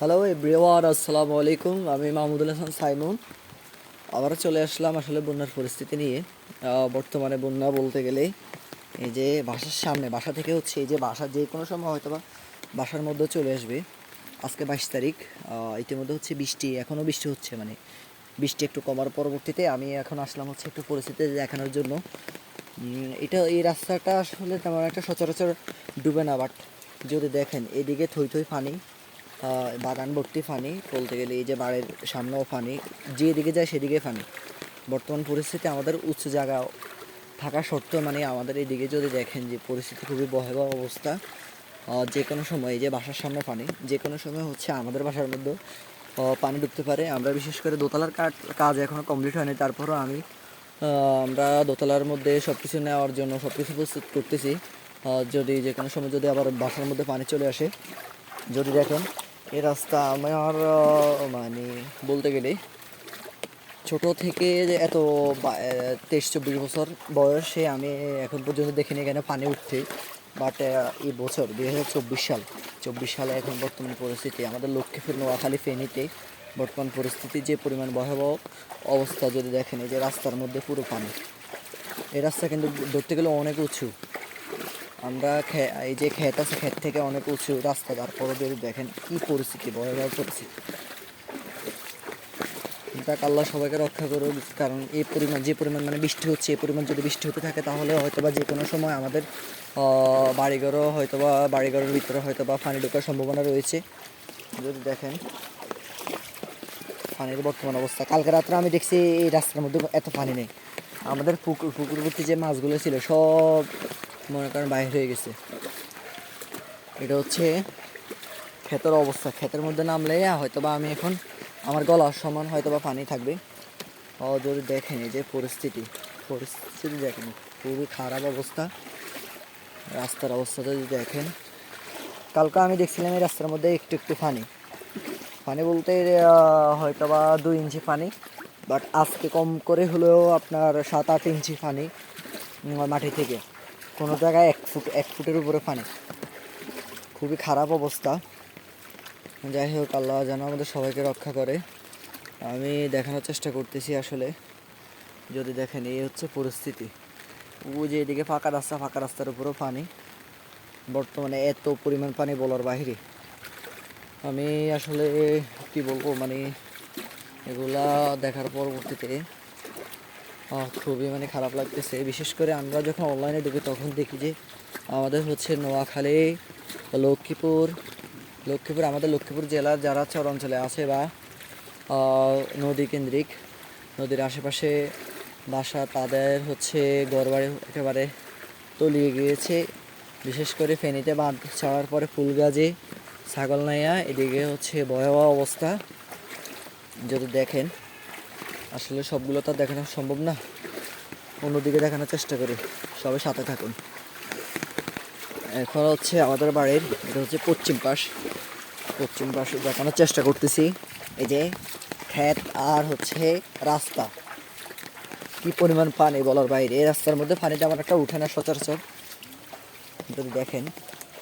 Hello everyone আসসালামু আলাইকুম আমি মাহমুদুল হাসান সাইমুন। আবার চলে আসলাম আসলে বন্যার পরিস্থিতি নিয়ে। বর্তমানে বন্যা বলতে গেলে এই যে বাসার সামনে, বাসা থেকে হচ্ছে এই যে বাসা, যে কোনো সময় হয়তো বা বাসার মধ্যে চলে আসবে। আজকে বাইশ তারিখ। ইতিমধ্যে হচ্ছে বৃষ্টি এখনও বৃষ্টি হচ্ছে মানে বৃষ্টি একটু কমার পরবর্তীতে আমি এখন আসলাম হচ্ছে একটু পরিস্থিতি দেখানোর জন্য। এটা, এই রাস্তাটা আসলে তেমন একটা সচরাচর ডুবে না, বাট যদি দেখেন, এদিকে থই থই পানি বাগান ভর্তি ফানি, বলতে গেলে এই যে বাড়ির সামনেও ফানি, যেদিকে যায় সেদিকে ফানি। বর্তমান পরিস্থিতি আমাদের উচ্চ জায়গা থাকা সত্ত্বেও মানে আমাদের এদিকে যদি দেখেন যে পরিস্থিতি খুবই ভয়াবহ অবস্থা যে কোনো সময় এই যে বাসার সামনে পানি যে কোনো সময় হচ্ছে আমাদের বাসার মধ্যে পানি ঢুকতে পারে। আমরা বিশেষ করে দোতলার কাজ কাজ এখনও কমপ্লিট হয়নি, তারপরও আমি আমরা দোতলার মধ্যে সব কিছু নেওয়ার জন্য সব কিছু প্রস্তুত করতেছি। যদি যে কোনো সময় যদি আবার বাসার মধ্যে পানি চলে আসে, যদি দেখেন এই রাস্তা আমার মানে বলতে গেলে ছোট থেকে যে এত তেইশ চব্বিশ বছর বয়সে আমি এখন পর্যন্ত দেখিনি এখানে পানি উঠতে। বাট এই বছর দুই হাজার চব্বিশ সাল, চব্বিশ সালে এখন বর্তমান পরিস্থিতি। আমাদের লক্ষ্মীপুর নোয়াখালী ফেনীতে বর্তমান পরিস্থিতি যে পরিমাণ ভয়াবহ অবস্থা যদি দেখেন, এই যে রাস্তার মধ্যে পুরো পানি। এই রাস্তা কিন্তু ধরতে গেলে অনেক উঁচু। আমরা এই যে ক্ষেত আছে, ক্ষেত থেকে অনেক উঁচু রাস্তা তারপরে যদি দেখেন কি পরিস্থিতি ভয়াবহ পরিস্থিতি যাক আল্লাহ সবাইকে রক্ষা করুক, কারণ এই পরিমাণ যে পরিমাণ মানে বৃষ্টি হচ্ছে, এই পরিমাণ যদি বৃষ্টি হতে থাকে, তাহলে হয়তো বা যে কোনো সময় আমাদের বাড়িঘরও হয়তো বা বাড়িঘরের ভিতরে হয়তো বা পানি ঢোকার সম্ভাবনা রয়েছে। যদি দেখেন, পানির বর্তমান অবস্থা। কালকে রাত্রে আমি দেখছি এই রাস্তার মধ্যে এত পানি নেই। আমাদের পুকুর পুকুরবর্তী যে মাছগুলো ছিল, সব মনে করেন বাইর হয়ে গেছে। এটা হচ্ছে ক্ষেতের অবস্থা। ক্ষেতের মধ্যে নামলে হয়তো বা আমি এখন আমার গলার সমান হয়তো বা পানি থাকবে। যদি দেখেন যে পরিস্থিতি। পরিস্থিতি দেখেন, খুবই খারাপ অবস্থা। রাস্তার অবস্থা যদি দেখেন। কালকে আমি দেখছিলাম এই রাস্তার মধ্যে একটু একটু পানি। পানি বলতে হয়তো বা দুই ইঞ্চি পানি, বাট আজকে কম করে হলেও আপনার সাত আট ইঞ্চি পানি মাটি থেকে। কোনো জায়গায় এক ফুট, এক ফুটের উপরে পানি। খুবই খারাপ অবস্থা। যাই হোক, আল্লাহ যেন আমাদের সবাইকে রক্ষা করে। আমি দেখানোর চেষ্টা করতেছি আসলে। যদি দেখেন, এই হচ্ছে পরিস্থিতি। ওই যে এদিকে ফাঁকা রাস্তা, ফাঁকা রাস্তার উপরেও পানি। বর্তমানে এত পরিমাণ পানি বলার বাইরে। আমি আসলে কি বলব মানে এগুলা দেখার পরবর্তীতে খুবই মানে খারাপ লাগতেছে। বিশেষ করে আমরা যখন অনলাইনে ঢুকি তখন দেখি যে আমাদের হচ্ছে নোয়াখালী, লক্ষ্মীপুর লক্ষ্মীপুর, আমাদের লক্ষ্মীপুর জেলার যারা চর অঞ্চলে আছে বা নদী কেন্দ্রিক, নদীর আশেপাশে বাসা তাদের হচ্ছে ঘরবাড়ি একেবারে তলিয়ে গিয়েছে। বিশেষ করে ফেনীতে বাঁধ ছাড়ার পরে ফুলগাজী, ছাগলনাইয়া, এদিকে হচ্ছে ভয়াবহ অবস্থা। যদি দেখেন আসলে সবগুলো তো দেখানো সম্ভব না। অন্যদিকে দেখানোর চেষ্টা করি। সবাই সাথে থাকুন। এখন হচ্ছে আমাদের বাড়ির, এটা হচ্ছে পশ্চিম পাশ। পশ্চিম পাশ দেখানোর চেষ্টা করতেছি। এই যে ক্ষেত আর হচ্ছে রাস্তা। কি পরিমাণ পানি বলার বাইরে। এই রাস্তার মধ্যে পানি তেমন একটা উঠে না, সচরাচর। যদি দেখেন,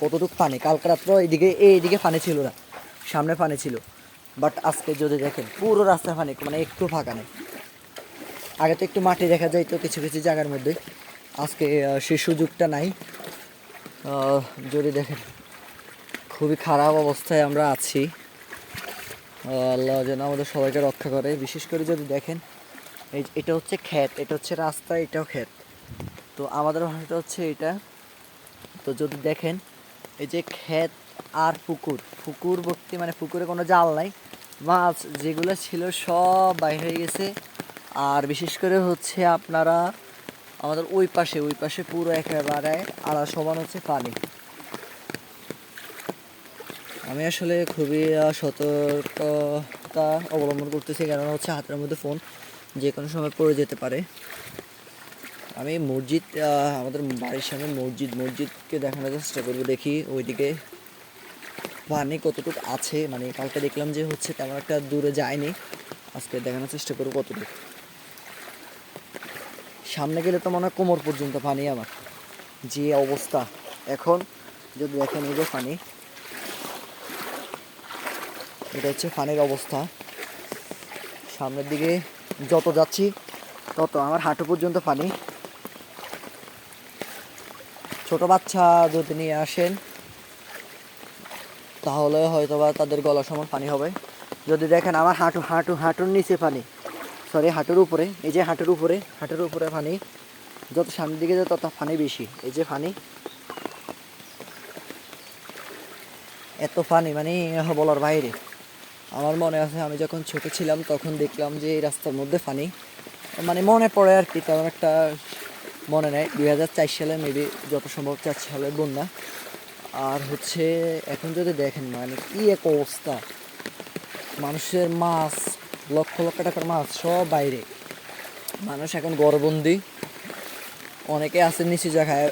কতটুকু পানি? কালকে রাত্র এইদিকে এইদিকে পানি ছিল না। সামনে পানি ছিল। বাট আজকে যদি দেখেন, পুরো রাস্তা পানি মানে একটু ফাঁকা নেই। আগে তো একটু মাটি দেখা যায় তো কিছু কিছু জায়গার মধ্যে। আজকে সেই সুযোগটা নাই। যদি দেখেন, খুবই খারাপ অবস্থায় আমরা আছি। আল্লাহ যেন আমাদের সবাইকে রক্ষা করে। বিশেষ করে যদি দেখেন, এই এটা হচ্ছে ক্ষেত, এটা হচ্ছে রাস্তা, এটাও ক্ষেত। তো আমাদের ভাষাটা হচ্ছে এটা। তো যদি দেখেন, এই যে ক্ষেত আর পুকুর। পুকুর ভর্তি মানে পুকুরে কোনো জাল নাই। মাছ যেগুলো ছিল সব বাইরে হয়ে গেছে। আর বিশেষ করে হচ্ছে আপনারা আমাদের ওই পাশে ওই পাশে পুরো একেবারে আড়া সমান হচ্ছে পানি। আমি আসলে খুবই সতর্কতা অবলম্বন করতেছি, কেননা হচ্ছে হাতের মধ্যে ফোন যে কোনো সময় পড়ে যেতে পারে। আমি মসজিদ আমাদের বাড়ির সামনে মসজিদ, মসজিদকে দেখানোর চেষ্টা করব দেখি, ওইদিকে পানি কতটুকু আছে? মানে কালকে দেখলাম যে হচ্ছে তেমন একটা দূরে যায়নি। আজকে দেখানোর চেষ্টা করব কতটুকু। সামনে গেলে তো মনে হয় কোমর পর্যন্ত পানি আমার। যে অবস্থা। এখন যদি দেখেন এই যে পানি। এটা হচ্ছে পানির অবস্থা। সামনের দিকে যত যাচ্ছি, তত আমার হাঁটু পর্যন্ত পানি। ছোট বাচ্চা যদি নিয়ে আসেন তাহলে হয়তো বা তাদের গলা সমান পানি হবে। যদি দেখেন আমার হাঁটু হাঁটু, হাঁটুর নিচে পানি। সরি হাঁটুর উপরে। এই যে হাঁটুর উপরে হাঁটুর উপরে পানি। যত সামনের দিকে যায় তত পানি বেশি। এই যে পানি। এত পানি মানে বলার বাইরে। আমার মনে আছে, আমি যখন ছোট ছিলাম, তখন দেখলাম যে এই রাস্তার মধ্যে পানি মানে মনে পড়ে আর কি। তেমন একটা মনে নেই, দুই সালে মেবি যত সম্ভব চার সালের বন্যা। আর হচ্ছে, এখন যদি দেখেন মানে কি এক অবস্থা। মানুষের মাছ, লক্ষ লক্ষ টাকার মাছ সব বাইরে। মানুষ এখন গড়বন্দি অনেকে আছে নিচু জায়গায়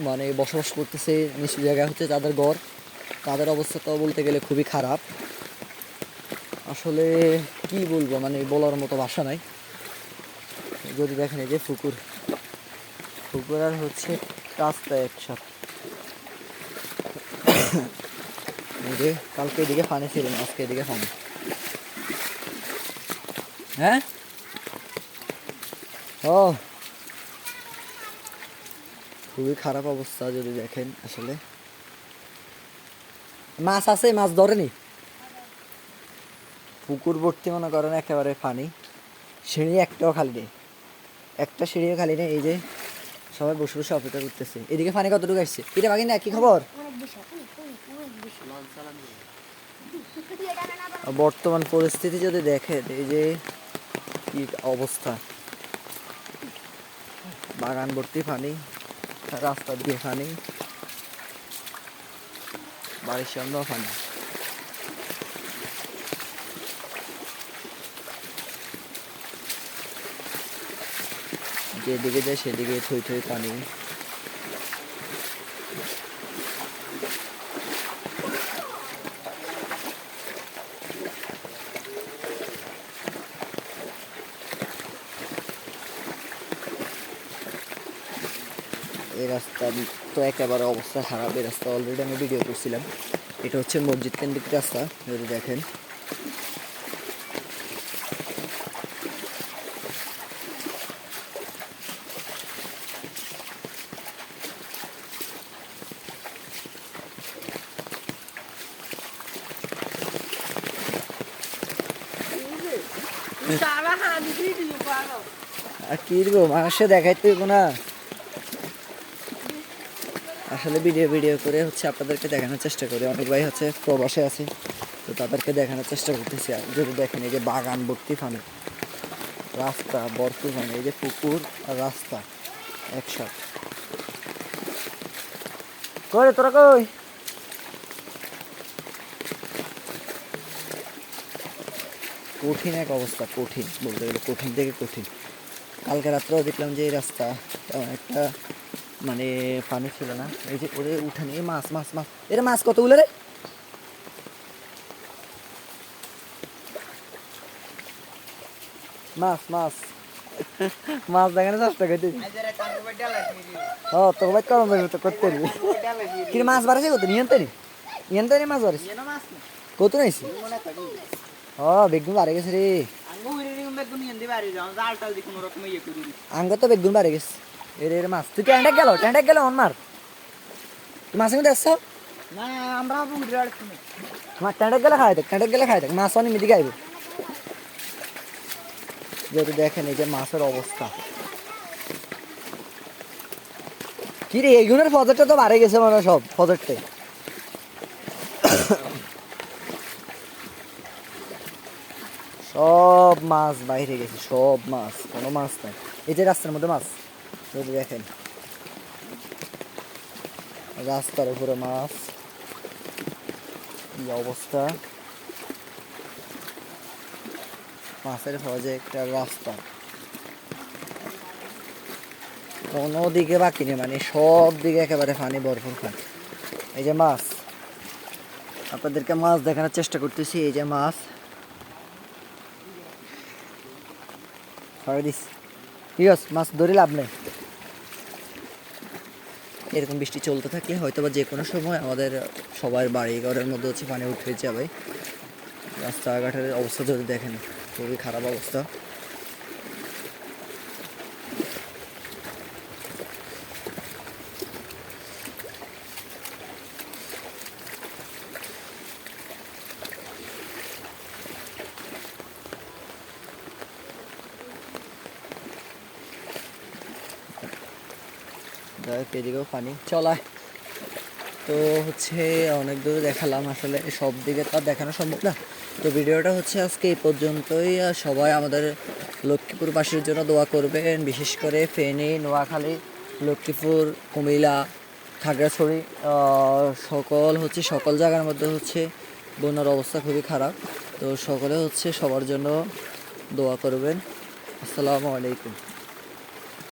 মানে বসবাস করতেছে, নিচু জায়গায় হচ্ছে তাদের গড় তাদের অবস্থা তো বলতে গেলে খুবই খারাপ। আসলে কি বলব মানে বলার মতো ভাষা নাই। যদি দেখেন এই যে পুকুর পুকুর আর হচ্ছে রাস্তা একসাথে। কালকে এদিকে পানি ছিল আজকে এদিকে পানি। হ্যাঁ? ও। খুবই খারাপ অবস্থা যদি দেখেন আসলে। মাছ আছে, মাছ ধরেনি? পুকুর ভর্তি মনে করেন একেবারে পানি। সিঁড়ি একটাও খালি নেই। একটা সিঁড়িও খালি নেই, এই যে সবাই বসে বসে অপেক্ষা করতেছে। এদিকে পানি কতটুকু আসছে? কিরে বাকি না, কি খবর? বর্তমান পরিস্থিতি যদি দেখেন, এই যে কি অবস্থা? বাগান ভর্তি পানি রাস্তা দিয়ে পানি বাড়ির সামনেও পানি যেদিকে যায় সেদিকে থই থই পানি। রাস্তা তো একেবারে অবস্থা খারাপ এই রাস্তা অলরেডি আমি ভিডিও করছিলাম। এটা হচ্ছে মসজিদ কেন্দ্রিক রাস্তা যদি দেখেন। আর কি দিব মানুষে দেখাইতে না। আসলে ভিডিও ভিডিও করে হচ্ছে আপনাদেরকে দেখানোর চেষ্টা করি। অনেক ভাই হচ্ছে প্রবাসে আছে, তো তাদেরকে দেখানোর চেষ্টা করতেছি। আর যদি দেখেন এই যে বাগান ভর্তি ফানে, রাস্তা ভরপুর ফানে এই যে পুকুর আর রাস্তা একসাথে। কই তোরা কই? কঠিন এক অবস্থা, কঠিন। বলতে গেলে কঠিন থেকে কঠিন। কালকে রাত্রেও দেখলাম যে এই রাস্তা একটা মানে পানি ছিল না। এই যে ওরে উঠানি মাছ মাছ মাছ। এর মাছ কতগুলো রে? মাছ মাছ। মাছ দেখানো চেষ্টা করতে ও তো ভাই কম তো করতে কি মাছ বাড়াছে কত? নিয়ন্তে নি? নিয়ন্তে নি মাছ বাড়াছে কত নাইছি ও বেগুন বাড়ে গেছে রে। আঙ্গ তো বেগুন বাড়ে গেছে। এর এর মাছ তুই ট্যান্ডাক গেল ট্যান্ডাক গেল অন মার। তুই মাছ কিন্তু আসছো? তোমার ট্যান্ডাক গেলে খাই দেখ ট্যান্ডাক গেলে খাই দেখ মাছ অনেক মিদিকে আইবে যদি দেখেন এই যে মাছের অবস্থা। কি রে এইগুলোর ফজরটা তো বাড়ে গেছে মানে সব ফজরটে সব মাছ বাইরে গেছে সব মাছ কোনো মাছ নাই। এই যে রাস্তার মধ্যে মাছ। যদি দেখেন। রাস্তার উপরে মাছ। কি অবস্থা? মাছের ফজে একটা রাস্তা। কোনো দিকে বাকি নেই মানে সব দিকে একেবারে পানি ভরপুর পানি। এই যে মাছ। আপনাদেরকে মাছ দেখানোর চেষ্টা করতেছি, এই যে মাছ। ঠিক আছে মাছ ধরে লাভ নেই। এরকম বৃষ্টি চলতে থাকলে হয়তো বা যে কোনো সময় আমাদের সবার বাড়ি ঘরের মধ্যে হচ্ছে পানি উঠে যাবে। রাস্তাঘাটের অবস্থা যদি দেখেন, খুবই খারাপ অবস্থা। যাই হোক, এদিকেও পানি চলায় তো হচ্ছে অনেক দূরে দেখালাম আসলে সব দিকে তো আর দেখানো সম্ভব না। তো ভিডিওটা হচ্ছে আজকে এই পর্যন্তই। সবাই আমাদের লক্ষ্মীপুরবাসীর জন্য দোয়া করবেন বিশেষ করে ফেনী নোয়াখালী লক্ষ্মীপুর কুমিল্লা খাগড়াছড়ি সকল হচ্ছে সকল জায়গার মধ্যে হচ্ছে বন্যার অবস্থা খুবই খারাপ। তো সকলে হচ্ছে সবার জন্য দোয়া করবেন। আসসালামু আলাইকুম।